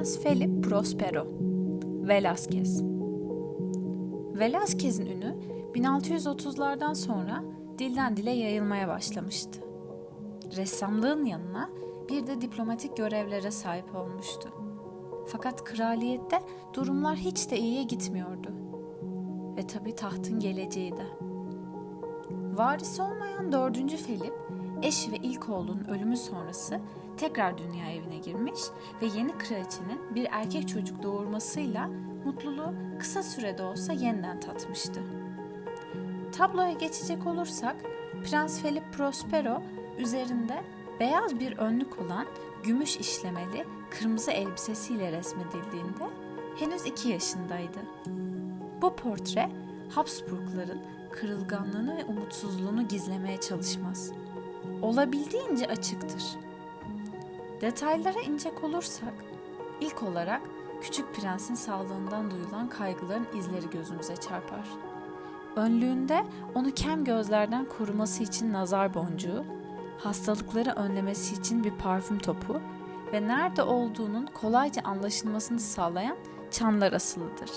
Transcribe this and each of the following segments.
Prens Felipe Prospero Velázquez Velázquez'in ünü 1630'lardan sonra dilden dile yayılmaya başlamıştı. Ressamlığın yanına bir de diplomatik görevlere sahip olmuştu. Fakat kraliyette durumlar hiç de iyiye gitmiyordu. Ve tabii tahtın geleceği de. Varisi olmayan 4. Felip, eşi ve ilk oğlunun ölümü sonrası tekrar dünya evine girmiş ve yeni kraliçenin bir erkek çocuk doğurmasıyla mutluluğu kısa sürede olsa yeniden tatmıştı. Tabloya geçecek olursak, Prens Felip Prospero üzerinde beyaz bir önlük olan gümüş işlemeli kırmızı elbisesiyle resmedildiğinde henüz iki yaşındaydı. Bu portre Habsburgların kırılganlığını ve umutsuzluğunu gizlemeye çalışmaz. Olabildiğince açıktır. Detaylara inecek olursak, ilk olarak küçük prensin sağlığından duyulan kaygıların izleri gözümüze çarpar. Önlüğünde onu kem gözlerden koruması için nazar boncuğu, hastalıkları önlemesi için bir parfüm topu ve nerede olduğunun kolayca anlaşılmasını sağlayan çanlar asılıdır.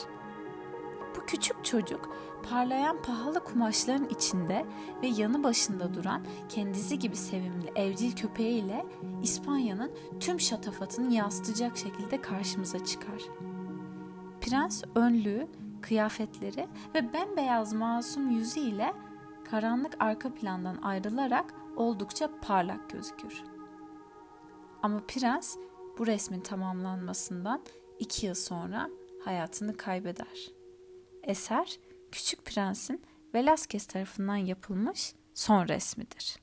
Küçük çocuk parlayan pahalı kumaşların içinde ve yanı başında duran kendisi gibi sevimli evcil köpeğiyle İspanya'nın tüm şatafatını yansıtacak şekilde karşımıza çıkar. Prens önlüğü, kıyafetleri ve bembeyaz masum yüzüyle karanlık arka plandan ayrılarak oldukça parlak gözükür. Ama prens bu resmin tamamlanmasından iki yıl sonra hayatını kaybeder. Eser Küçük Prens'in Velázquez tarafından yapılmış son resmidir.